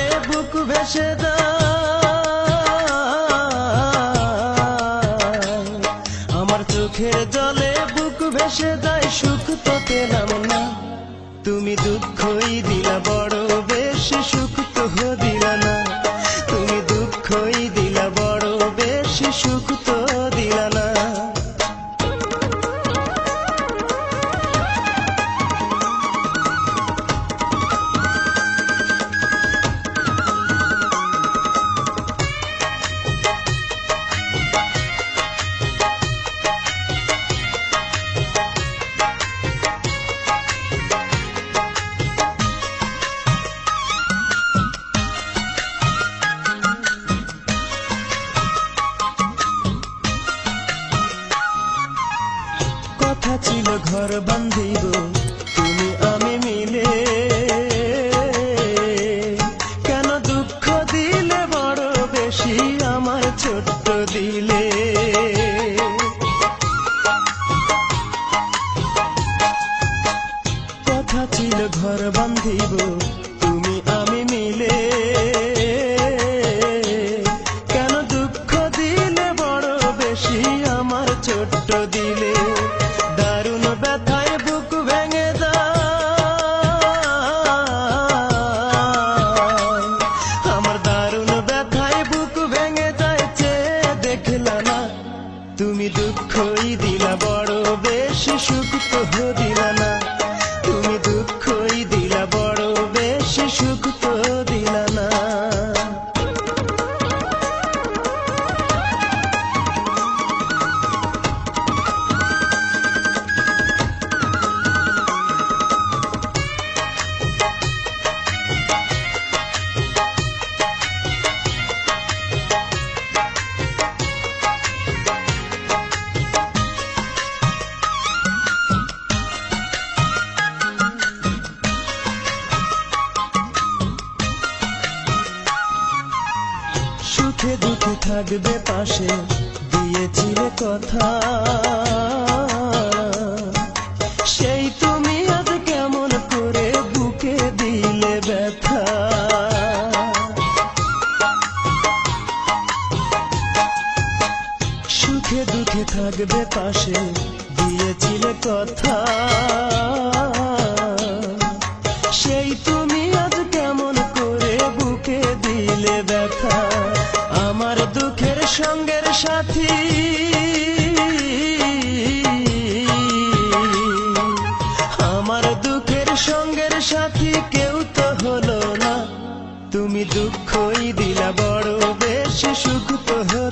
জলে বুক ভেসে আমার চোখের জলে বুক ভেসে দায় সুখ তো পেলাম না। তুমি দুঃখই দিলা বড় Deus. ব্যথা, আমার দুঃখের সঙ্গের সাথী। আমার দুঃখের সঙ্গের সাথী কেউ তো হলো না। তুমি দুঃখই দিলা, বড় বেশ সুখ তো হলো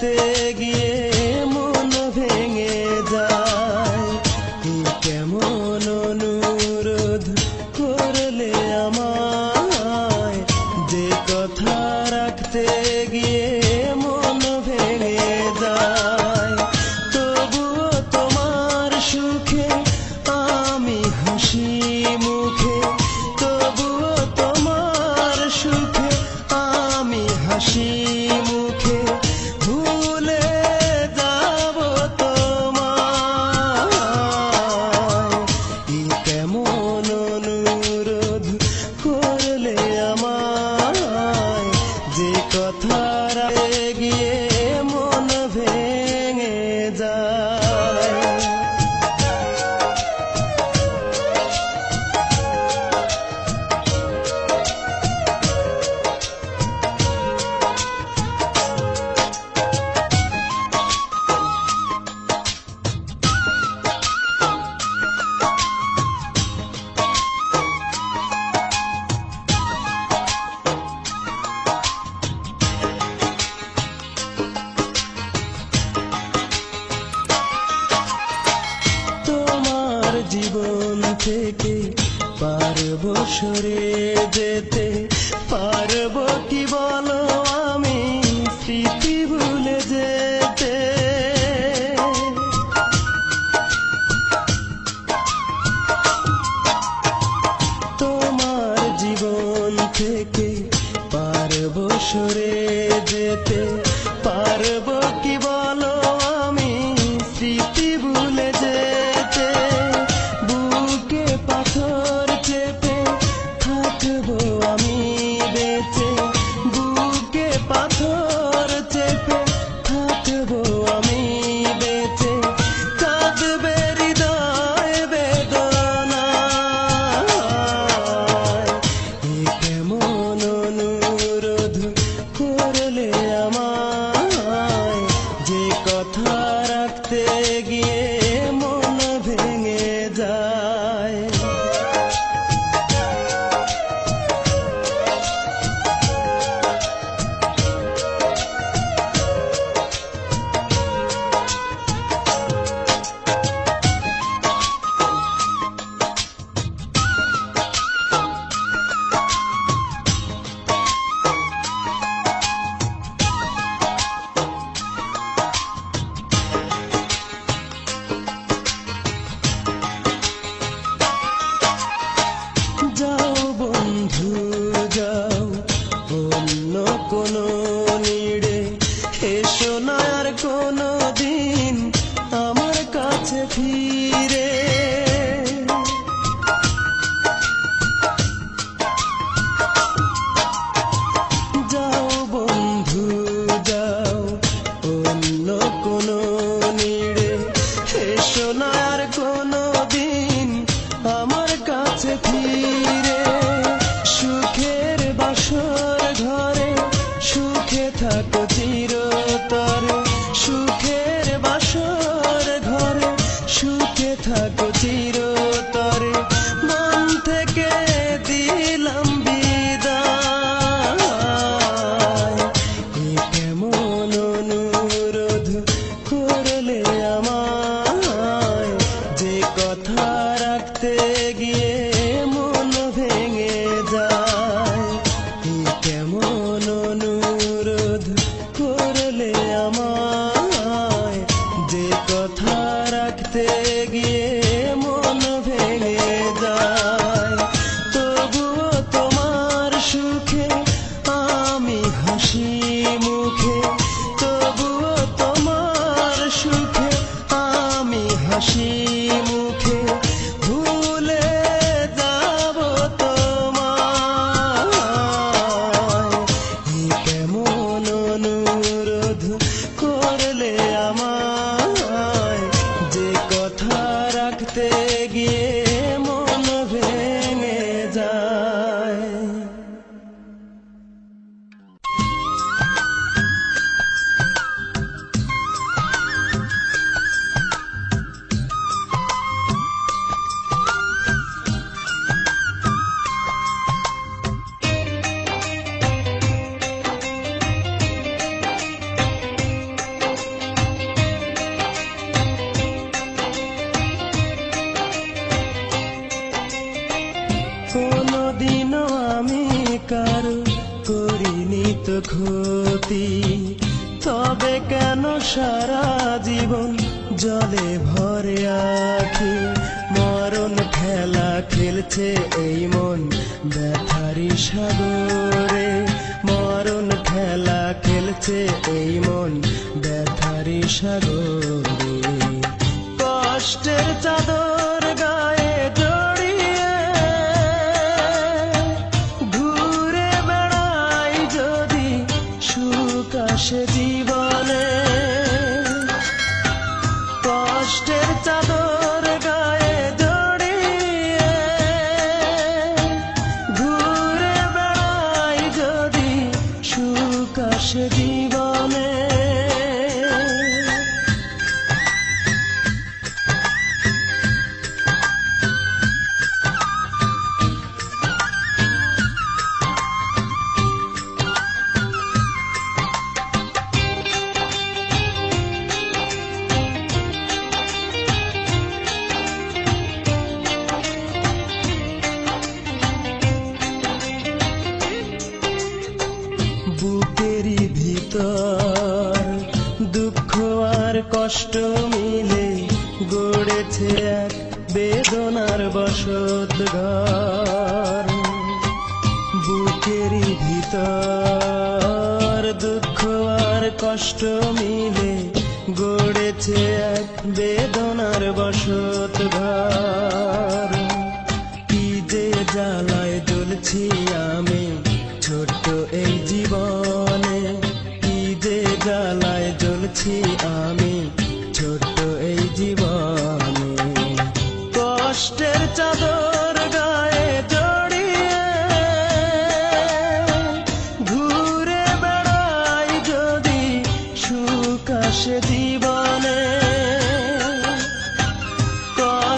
ತೆಗಿ te খেলছে এই মন ব্যথারি সাগরে। কষ্টের চাদর তোর দুঃখ আর কষ্ট মিলে গড়েছে এক বেদনার বসত ঘর। বুকের ভিতর দুঃখ আর কষ্ট মিলে গড়েছে এক বেদনার বসত ঘর। কি যে জ্বালায় জ্বলছি আমি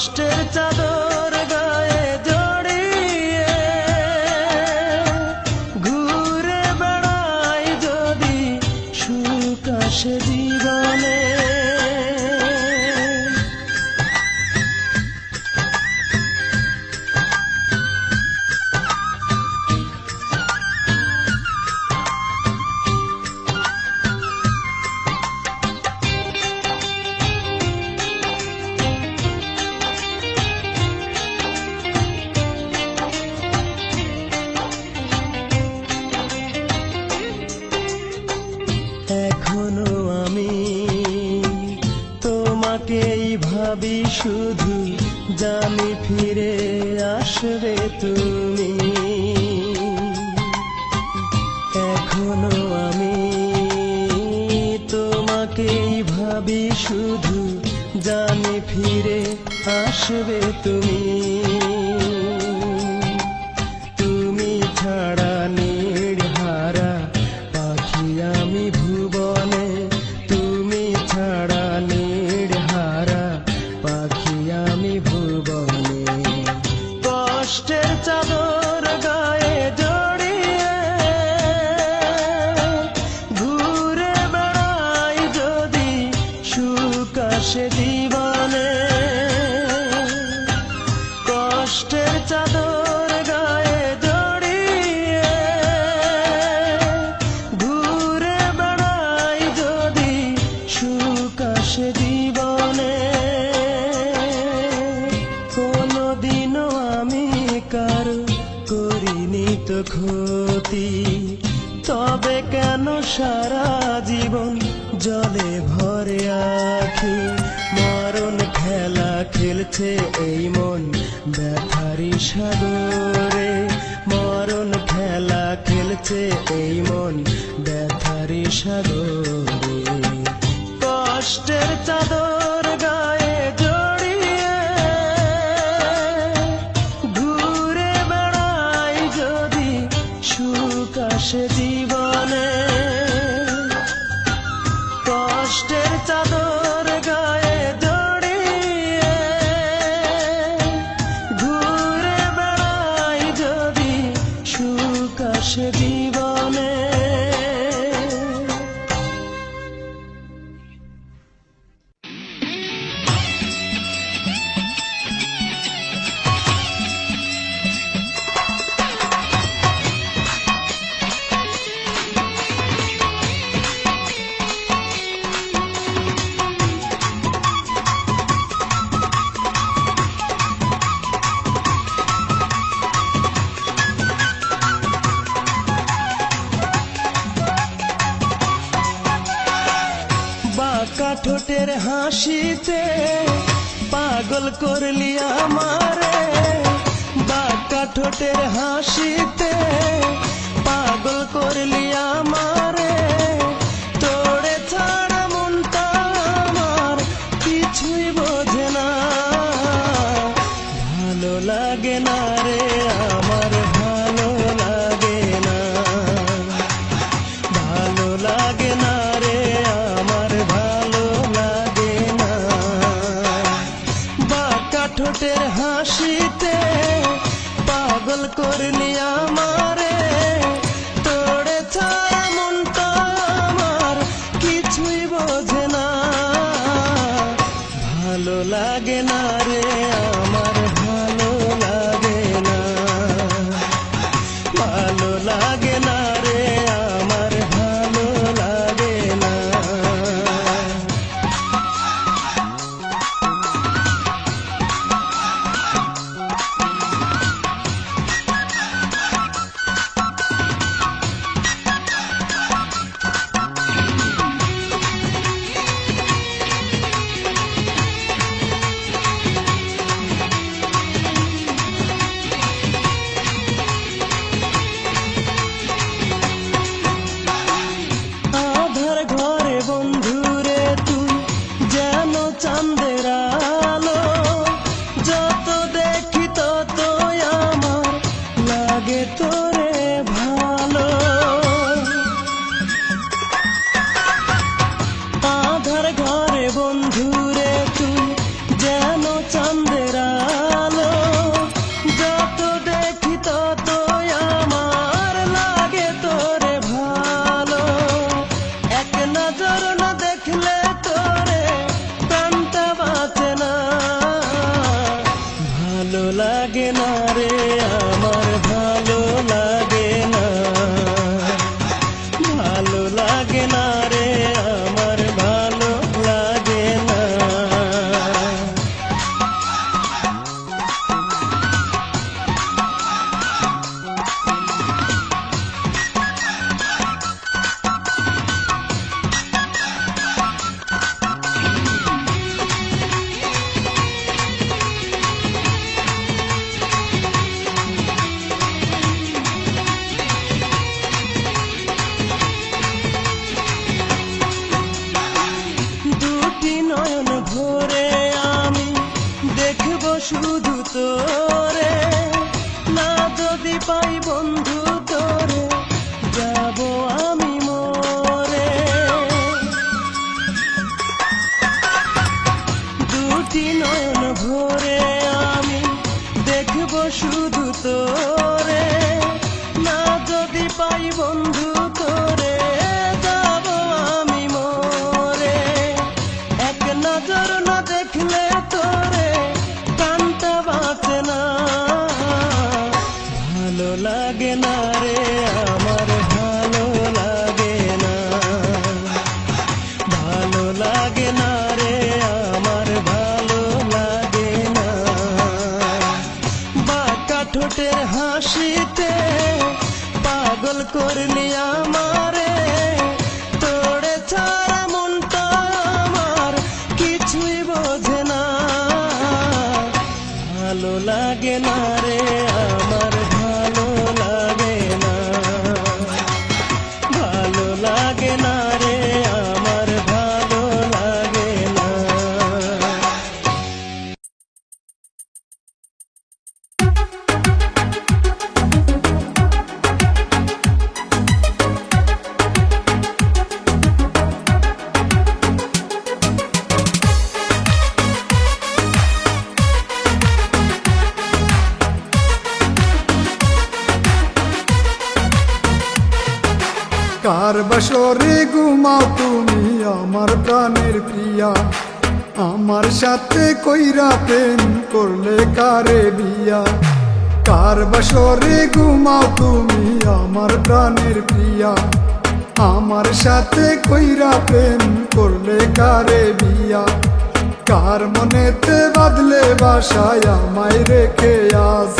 stood a শুধু জানি ফিরে আসবে তুমি। নিত ক্ষতি। তবে কেন সারা জীবন জলে ভরে আছি মরণ খেলা খেলছে এই মন ব্যথারি সাগরে। মরণ খেলা খেলছে এই মন ব্যথারি সাগরে। কষ্টের চাদর करने বাসরে ঘুমাও তুমি আমার প্রাণের প্রিয়া। আমার সাথে কইরা প্রেম করলে কারে বিয়া? কার বাসরে ঘুমাও তুমি আমার প্রাণের প্রিয়া? আমার সাথে কইরা প্রেম করলে কারে বিয়া? কার মনেতে বাদলে বাসায় আমায় রেখে আস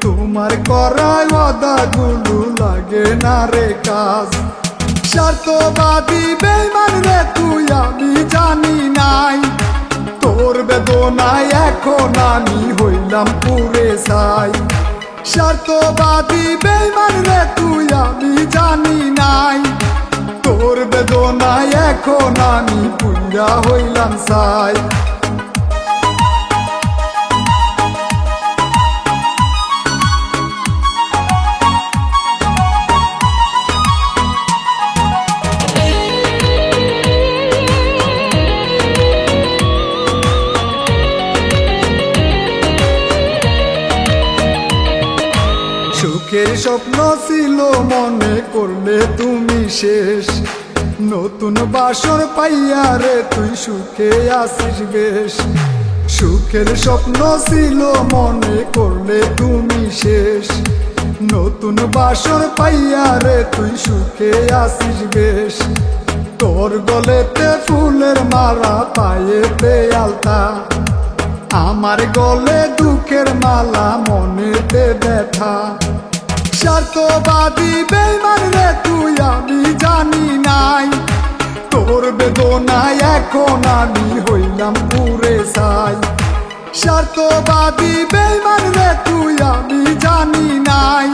তোমার করায় ওয়াদাগুলো লাগে না রে কাজ। স্বার্থবাদী বেমান রে তুই, আমি জানি নাই। তোর বেদনায় এখন আমি হইলাম পুরে সাই স্বার্থবাদী বেমান রে তুই, আমি জানি নাই। তোর বেদনায় এখন আমি পুরা হইলাম সাই স্বপ্ন ছিল মনে করলে তুমি শেষ। নতুন বাসর পাইয়া রে তুই সুখে আসিস বেশ। সুখের স্বপ্ন ছিল মনে করলে তুমি শেষ। নতুন বাসর পাইয়া রে তুই সুখে আসিস বেশ। তোর গলেতে ফুলের মালা পায়েতে আলতা আমার গলে দুঃখের মালা, মনেতে ব্যথা। স্বার্থবাদী বেমান রে তুই, আমি জানি নাই। তোর বেদনায় এখন আমি হইলাম পুরে সাই স্বার্থবাদী বেমান রে তুই, আমি জানি নাই।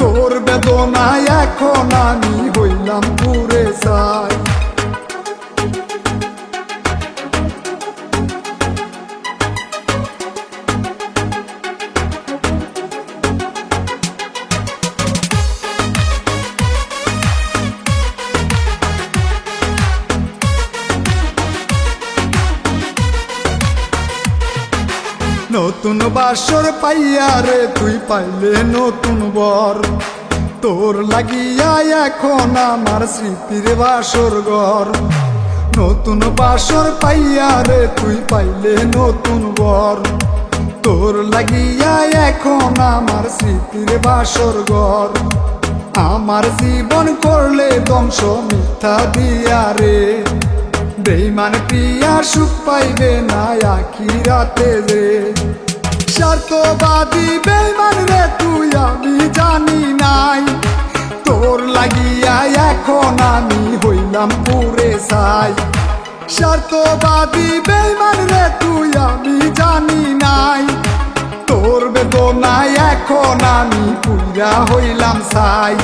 তোর বেদনায় এখন আমি হইলাম পুরে সাই নতুন বাসর পাইয়া রে, তুই পাইলে নতুন বর। তোর লাগিয়া এখন আমার স্মৃতির বাসর ঘর। নতুন বাসর পাইয়া রে, তুই পাইলে নতুন বর। তোর লাগিয়া এখন আমার স্মৃতির বাসর ঘর। আমার জীবন করলে ধ্বংস মিথ্যা দিয়া রে। বেইমান প্রিয়া সুখ পাইবে না, আখিরাতে রে স্বার্থবাদী বেইমান রে তুই, আমি জানি নাই। তোর লাগিয়া এখন আমি হইলাম পুরে সাই স্বার্থবাদী বেইমান রে তুই, আমি জানি নাই। তোর বেদনায় এখন আমি পুরা হইলাম সাই